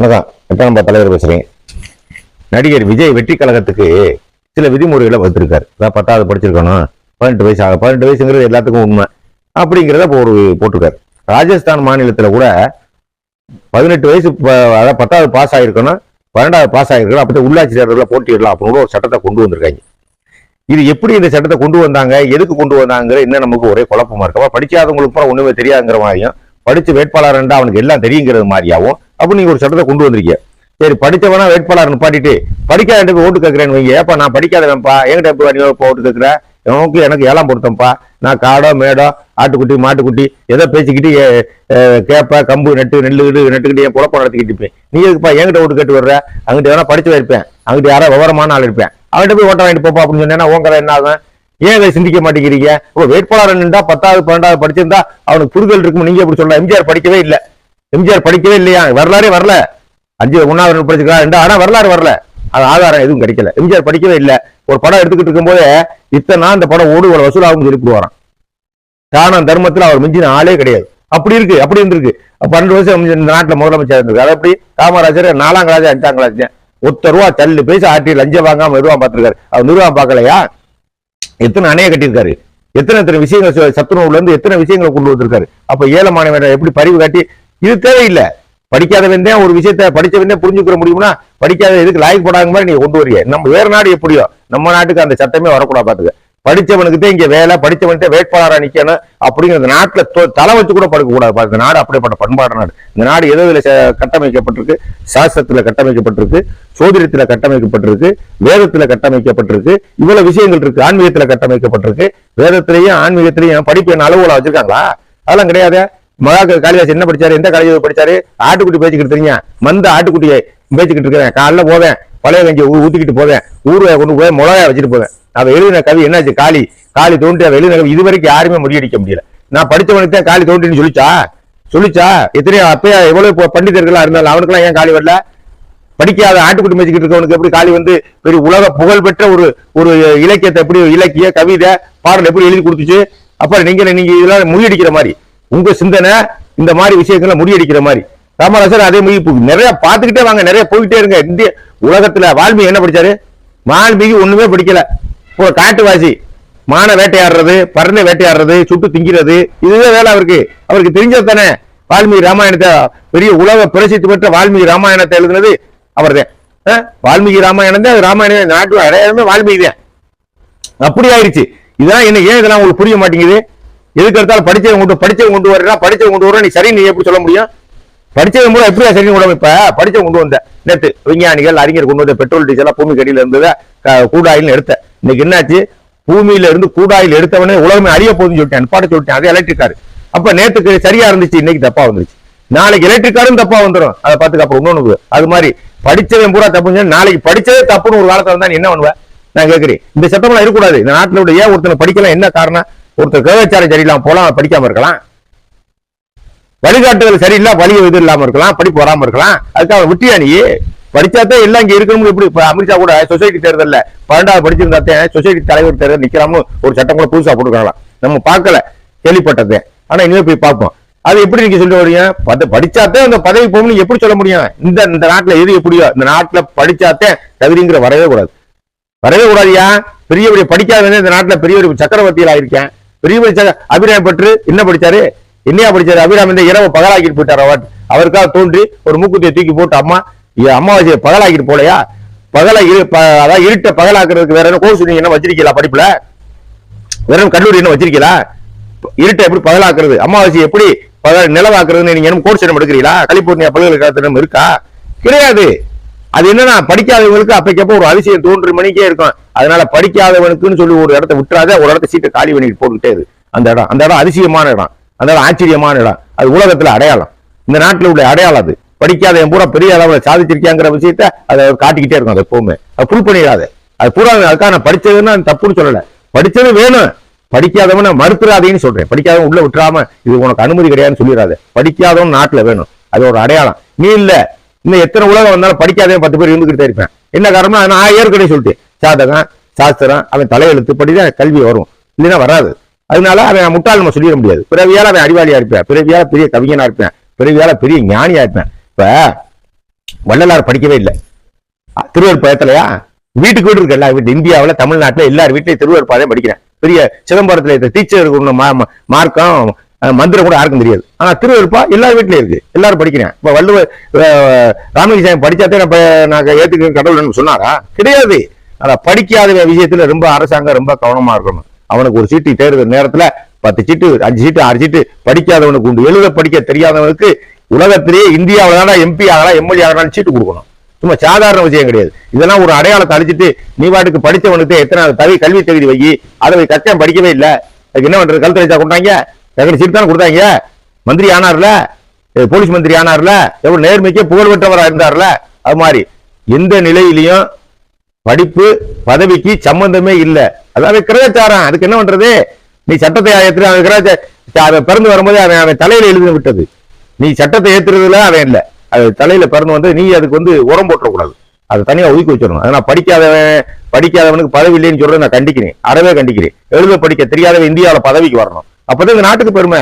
வணக்கம் எட்டாம் நம்ம தலைவர் பேசுறேன். நடிகர் விஜய் வெற்றி கழகத்துக்கு சில விதிமுறைகளை வகுத்திருக்காரு. அதான் பத்தாவது படிச்சிருக்கணும். பதினெட்டு வயசு ஆகும் பதினெட்டு வயசுங்கிறது எல்லாத்துக்கும் உண்மை. அப்படிங்கிறத இப்போ ஒரு போட்டிருக்காரு. ராஜஸ்தான் மாநிலத்தில் கூட பதினெட்டு வயசு அதாவது பத்தாவது பாஸ் ஆகிருக்கணும் பன்னெண்டாவது பாஸ் ஆகிருக்கணும் அப்படி உள்ளாட்சி தேர்தலில் போட்டியிடலாம் அப்படின்னு ஒரு சட்டத்தை கொண்டு வந்திருக்காங்க. இது எப்படி இந்த சட்டத்தை கொண்டு வந்தாங்க? எதுக்கு கொண்டு வந்தாங்கிற இன்னும் நமக்கு ஒரே குழப்பமா இருக்கும் படிக்காதவங்களுக்கு பூரா ஒண்ணுமே தெரியாதுங்கிற மாதிரியும் படித்த வேட்பாளர் என்றால் அவனுக்கு எல்லாம் தெரியுங்கிறது மாதிரியாவும் அப்படி நீங்கள் ஒரு சட்டத்தை கொண்டு வந்திருக்கீங்க சரி படித்தவனா வேட்பாளர் நிப்பாட்டிட்டு படிக்காத போய் ஓட்டு கேட்குறேன்னு வைங்க. ஏப்பா நான் படிக்காதவன்ப்பா. என்கிட்ட எப்படி நீ ஓட்டு கேட்குறேன் எனக்கு எனக்கு ஏழாம் பொருத்தம்ப்பா. நான் காடோ மேடோ ஆட்டுக்குட்டி மாட்டுக்குட்டி ஏதோ பேசிக்கிட்டு கேப்பா கம்பு நட்டு நெல்லு கிடு நட்டுக்கிட்டு என் குழப்பம் நடத்திக்கிட்டு இருப்பேன். நீ எதுக்குப்பா என்கிட்ட ஓட்டு கேட்டு வர்ற? அங்கிட்ட வேணா படிச்சு வைப்பேன். அங்கிட்ட யாரோ விவரமான ஆள் இருப்பேன். அவன்கிட்ட போய் ஓட்ட வாங்கிட்டு போப்பா அப்படின்னு சொன்னேன்னா உங்க கதை என்ன ஆகும்? ஏன் இதை சிந்திக்க மாட்டேங்கிறீங்க? உங்க வேட்பாளர் நின்றா பத்தாவது பன்னெண்டாவது படிச்சிருந்தா அவனுக்கு புரிதல் இருக்கும்? நீங்க எப்படி சொல்லலாம். எம்ஜிஆர் படிக்கவே இல்லை. எம்ஜிஆர் படிக்கவே இல்லையா? வரலாறே வரல. அஞ்சு ஒன்னாவது படிச்சிருக்கா? ரெண்டு? ஆனா வரலாறு வரல. அது ஆதாரம் எதுவும் கிடைக்கல. எம்ஜிஆர் படிக்கவே இல்லை. ஒரு படம் எடுத்துக்கிட்டு இருக்கும்போது இத்தனை அந்த படம் ஓடு வசூல் ஆகும் சொல்லி போடுவாராம் தானம் தர்மத்தில் அவர் மிஞ்சின ஆளே கிடையாது. அப்படி இருக்கு அப்படி இருந்திருக்கு. பன்னெண்டு வருஷம் இந்த நாட்டில் முதலமைச்சர் இருந்திருக்கு அது அப்படி காமராஜர் நாலாம் கிளாஸ் அஞ்சாம் கிளாஸ் ஒத்த ரூபா தள்ளு. பேசி ஆட்டி லஞ்சம் வாங்காம நிர்வாகம் பார்த்திருக்காரு? அவர் நிர்வாகம் பார்க்கலையா? எத்தனை அணையை கட்டியிருக்காரு? எத்தனை எத்தனை விஷயங்கள் ச- சத்துணவுல இருந்து எத்தனை விஷயங்களை கொண்டு வந்திருக்காரு? அப்ப ஏழை மாணவன் எப்படி பறிவு காட்டி இது தேவையில்லை படிக்காதவன் தான் ஒரு விஷயத்த படிச்சவன் புரிஞ்சுக்கிற முடியும்னா படிக்காத எதுக்கு லாய்க்கு போடாத மாதிரி நீங்க கொண்டு வரீங்க நம்ம வேற நாடு எப்படியோ நம்ம நாட்டுக்கு அந்த சட்டமே வரக்கூடாது பாத்துக்க. படிச்சவனுக்கு தான் இங்க வேலை படித்தவன்கிட்ட வேட்பாளராக நிக்கணும் அப்படிங்கிற இந்த தொ- தலை வச்சு கூட படுக்க கூடாது இந்த நாடு அப்படிப்பட்ட பண்பாடு நாடு. இந்த நாடு எதோ இதுல ச- கட்டமைக்கப்பட்டிருக்கு? சாஸ்திரத்துல கட்டமைக்கப்பட்டிருக்கு சோதிடத்துல கட்டமைக்கப்பட்டிருக்கு வேதத்துல கட்டமைக்கப்பட்டிருக்கு இவ்வளவு விஷயங்கள் இருக்கு. ஆன்மீகத்துல கட்டமைக்கப்பட்டிருக்கு. வேதத்திலையும் ஆன்மீகத்திலையும் படிப்பு என்ன அளவுல வச்சிருக்காங்களா? அதெல்லாம் கிடையாது. மகா காளிதாஸ் என்ன படிச்சாரு? எந்த காலேஜ் படிச்சாரு? ஆட்டுக்குட்டி பேச்சுக்கிட்டு இருக்கீங்க மந்த ஆட்டுக்குட்டியை பேச்சுக்கிட்டு இருக்கிறேன். காலைல போவேன். பழைய கஞ்சி ஊ- ஊத்திக்கிட்டு போவேன். ஊருவை கொண்டு போய் மிளகாய வச்சுட்டு போவேன். அவ எழுதின கவி என்னாச்சு? காளி. காளி தோண்டி அவ எழுதின கவி இதுவரைக்கும் யாருமே முறியடிக்க முடியல. நான் படித்தவனுக்கு தான் காளி தோண்டின்னு சொல்லிச்சா? சொல்லிச்சா? எத்தனையோ அப்பயா எவ்வளவு பண்டிதர்களா இருந்தாலும் அவனுக்குலாம் ஏன் காளி வரல? படிக்காத ஆட்டுக்குட்டி மேய்ச்சிக்கிட்டு இருக்கவனுக்கு எப்படி காளி வந்து பெரிய உலக புகழ்பெற்ற ஒரு ஒரு இலக்கியத்தை எப்படி இலக்கிய கவிதை பாடல் எப்படி எழுதி கொடுத்துச்சு? அப்புறம் நீங்க நீங்க இதெல்லாம் முறியடிக்கிற மாதிரி. உங்க சிந்தனை இந்த மாதிரி விஷயங்களை முறியடிக்கிற மாதிரி. ராமராசர் அதே மாதிரி இப்போ நிறைய பார்த்துக்கிட்டே வாங்க நிறைய போயிட்டே இருங்க. இந்திய உலகத்துல வால்மீகி என்ன படிச்சாரு? வால்மீகி ஒண்ணுமே படிக்கல. இப்போ காட்டுவாசி மான வேட்டையாடுறது பறந்து வேட்டையாடுறது சுட்டு திங்கிறது இதுவே வேலை அவருக்கு. அவருக்கு தெரிஞ்சது தானே வால்மீகி ராமாயணத்தை பெரிய உலக பிரசித்தி பெற்ற வால்மீகி ராமாயணத்தை எழுதுனது அவர்தான். வால்மீகி ராமாயணம் தான் ராமாயணம் நாட்டு அடையாளமே வால்மீகி தான். அப்படி ஆயிடுச்சு இதெல்லாம் என்ன ஏன் இதெல்லாம் உங்களுக்கு புரிய மாட்டேங்குது? எதுக்கு எடுத்தாலும் படிச்சவங்க கொண்டு படிச்சவங்க கொண்டு வர்றா படிச்சவங்க கொண்டு வர நீ சரி நீ எப்படி சொல்ல முடியும்? படிச்சவங்க கூட எப்படியா சரி கொண்டு இப்ப? படிச்சவங்க கொண்டு வந்த. நேற்று விஞ்ஞானிகள் அறிஞர் கொண்டு வந்த பெட்ரோல் டீசலா பூமி கடியில இருந்ததை க- கூடாயில் எடுத்த. இன்னைக்கு என்னாச்சு? பூமியில இருந்து கூடாயில் எடுத்தவனே உலகமே அழிய போகுதுன்னு சொல்லிட்டேன். பாட்டு சொல்லிட்டேன். அது எலக்ட்ரிக் கார் அப்ப நேத்துக்கு சரியா இருந்துச்சு. இன்னைக்கு தப்பா வந்துருச்சு. நாளைக்கு எலக்ட்ரிக் காரும் தப்பா வந்துடும் அதை பார்த்துக்க அப்புறம் இன்னொன்னு அது மாதிரி படிச்சவன் பூரா தப்புன்னு சொல்லி நாளைக்கு படிச்சதே தப்புன்னு ஒரு காலத்துல இருந்தா நீ என்ன பண்ணுவேன் நான் கேக்குறேன். இந்த சட்டமெல்லாம் இருக்கக்கூடாது. இந்த நாட்டில் உள்ள ஏன் ஒருத்தனை படிக்கலாம்? என்ன காரணம்? ஒருத்தர் கதாச்சாரம் சரியில்லாம போலாம் படிக்காம இருக்கலாம். வழிகாட்டுதல் சரியில்லை வழி இது இல்லாம இருக்கலாம். படிப்பு வராம இருக்கலாம். அதுக்காக விட்டியா நீ? படிச்சாதான் எல்லாம் இங்க இருக்கணும் எப்படி? இப்ப கூட சொசைட்டி தேர்தல்ல பன்னெண்டாவது படிச்சிருந்தாத்தே சொசைட்டி தலைவர் தேர்தல் நிக்கலாம்னு ஒரு சட்டம் கூட புதுசா போட்டுக்கலாம் நம்ம பார்க்கல கேள்விப்பட்டதே. ஆனா இனிமே போய் பார்ப்போம். அது எப்படி நீங்க சொல்ல வரீங்க? பத- அந்த பதவி போகணும்னு எப்படி சொல்ல முடியும்? இந்த இந்த நாட்டுல எது எப்படியோ இந்த நாட்டுல படிச்சாதான் தகுதிங்கிற வரவே கூடாது. வரவே கூடாதியா? பெரிய பெரிய படிக்காதவனே இந்த நாட்டுல பெரிய ஒரு சக்கரவர்த்தியில் ஆயிருக்கேன். பெரிய பெரிய சக்கர அபிராம் பற்று என்ன படிச்சாரு? என்னையா படிச்சாரு? அபிராம் இந்த இரவு பகலாக்கிட்டு போயிட்டார் அவர் அவருக்காக தோன்றி ஒரு மூக்குத்தியை தூக்கி போட்டு அம்மா அமாவாசையை பகலாக்கிட்டு போலையா? பகலா இரு ப- இருட்ட பகலாக்குறதுக்கு வேற என்ன கோர்ஸ் நீங்க என்ன வச்சிருக்கீங்களா படிப்புல? வேற கல்லூரி என்ன வச்சிருக்கீங்களா? இருட்டை எப்படி பகலாக்குறது? அமாவாசை எப்படி பகல் நிலவாக்குறதுன்னு நீங்க என்ன கோர்ஸ் என்ன எடுக்கிறீங்களா? கலிபோர்னியா பல்கலைக்கழகத்திடம் இருக்கா? கிடையாது. அது என்னன்னா படிக்காதவங்களுக்கு அப்பக்கப்ப ஒரு அதிசயம் தோன்று மணிக்கே இருக்கும். அதனால படிக்காதவனுக்குன்னு சொல்லி ஒரு இடத்த விட்டுறாத ஒரு இடத்த சீட்டை காலி பண்ணிட்டு போட்டுக்கிட்டே இரு. அந்த இடம் அந்த இடம் அதிசயமான இடம். அந்த இடம் ஆச்சரியமான இடம். அது உலகத்துல அடையாளம். இந்த நாட்டில் உள்ள அடையாளம் அது. படிக்காத என் பூரா பெரிய அளவில் சாதிச்சிருக்கியாங்கிற விஷயத்த அதை அவர் காட்டிக்கிட்டே இருக்கும் அது எப்பவுமே. அது புல் பண்ணிடாத. அது பூரா அதுக்காக நான் படிச்சதுன்னா தப்புன்னு சொல்லலை. படிச்சது வேணும். படிக்காதவன மறுத்துறாதேன்னு சொல்றேன். படிக்காதவன் உள்ள விட்டுறாம இது உனக்கு அனுமதி கிடையாதுன்னு சொல்லிடாத. படிக்காதவன் நாட்டுல வேணும். அது ஒரு அடையாளம். நீ இல்ல. இன்னும் எத்தனை உலகம் வந்தாலும் படிக்காதவன் பத்து பேர் இருந்துகிட்டே இருப்பேன். என்ன காரணமா நான் ஏற்கனவே சொல்லிட்டேன். சாதகம் சாஸ்திரம் அவன் தலையெழுத்து படிதான் கல்வி வரும். இல்லைன்னா வராது. அதனால அவன் முட்டாள் நம்ம சொல்லிட முடியாது. பிறவியால அவன் அறிவாளியா இருப்பேன். பிறவியால பெரிய கவிஞனா இருப்பேன். பிறவியால பெரிய ஞானியா இருப்பேன். இப்ப வள்ளலார் படிக்கவே இல்லை. திருவர் பயத்திலையா வீட்டுக்கு வீடு இருக்கு எல்லா வீட்டு இந்தியாவில் தமிழ்நாட்டில் எல்லார் வீட்லயும் திருவள்ளுவர் பாதையும் படிக்கிறேன். பெரிய சிதம்பரத்தில் டீச்சருக்கு ஒன்று மார்க்கம் மந்திரம் கூட யாருக்கும் தெரியாது. ஆனா திருவருப்பா எல்லார் வீட்லையும் இருக்கு. எல்லாரும் படிக்கிறேன். இப்போ வள்ளுவர் ராமகிருஷ்ணன் படிச்சாத்தே நம்ம நாங்கள் ஏற்றுக்க கடவுள் சொன்னாரா? கிடையாது. ஆனால் படிக்காத விஷயத்துல ரொம்ப அரசாங்கம் ரொம்ப கவனமாக இருக்கணும். அவனுக்கு ஒரு சீட்டு தேர்தல் நேரத்துல பத்து சீட்டு அஞ்சு சீட்டு ஆறு சீட்டு படிக்காதவனுக்கு உண்டு. எழுத படிக்க தெரியாதவனுக்கு உலகத்திலேயே இந்தியாவில் தான் எம்பி ஆகலாம் எம்எல்ஏ ஆகலாம் சீட்டு கொடுக்கணும். சும்மா சாதாரண விஷயம் கிடையாது. இதெல்லாம் ஒரு அடையாளத்தை அழிச்சிட்டு நீ பாட்டுக்கு படித்தவனுக்கு எத்தனை தவி கல்வி தகுதி வை அதை போய் கச்சம் படிக்கவே இல்லை. அதுக்கு என்ன பண்றது? கழுத்து வச்சா கொடுத்தாங்க? எங்களுக்கு சீட்டு தானே கொடுத்தாங்க? மந்திரி ஆனார்ல? போலீஸ் மந்திரி ஆனார்ல? எவ்வளவு நேர்மைக்கே புகழ்பெற்றவரா இருந்தார்ல? அது மாதிரி. எந்த நிலையிலையும் படிப்பு பதவிக்கு சம்பந்தமே இல்லை. அதாவது கிரகச்சாரம். அதுக்கு என்ன பண்றது? நீ சட்டத்தை ஏற்று அவன் கிரகச்ச அவன் பிறந்து வரும்போது அவன் அவன் தலையில எழுதி விட்டது. நீ சட்டத்தை ஏத்துறதுல அவன் இல்ல. அது தலையில பிறந்து வந்து நீ அதுக்கு வந்து உரம் போட்டுறக்கூடாது. அதை தனியா ஒதுக்கி வச்சிடணும். அதனால படிக்காதவன் படிக்காதவனுக்கு பதவி இல்லைன்னு சொல்றதை நான் கண்டிக்கிறேன். அறவே கண்டிக்கிறேன். எழுத படிக்க தெரியாதவன் இந்தியாவில் பதவிக்கு வரணும். அப்பதான் இந்த நாட்டுக்கு பெருமை.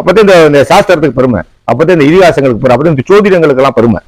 அப்பதான் இந்த இந்த சாஸ்திரத்துக்கு பெருமை. அப்பதான் இந்த இதிகாசங்களுக்கு பெருமை. அப்பதான் இந்த ஜோதிடங்களுக்கு எல்லாம் பெருமை.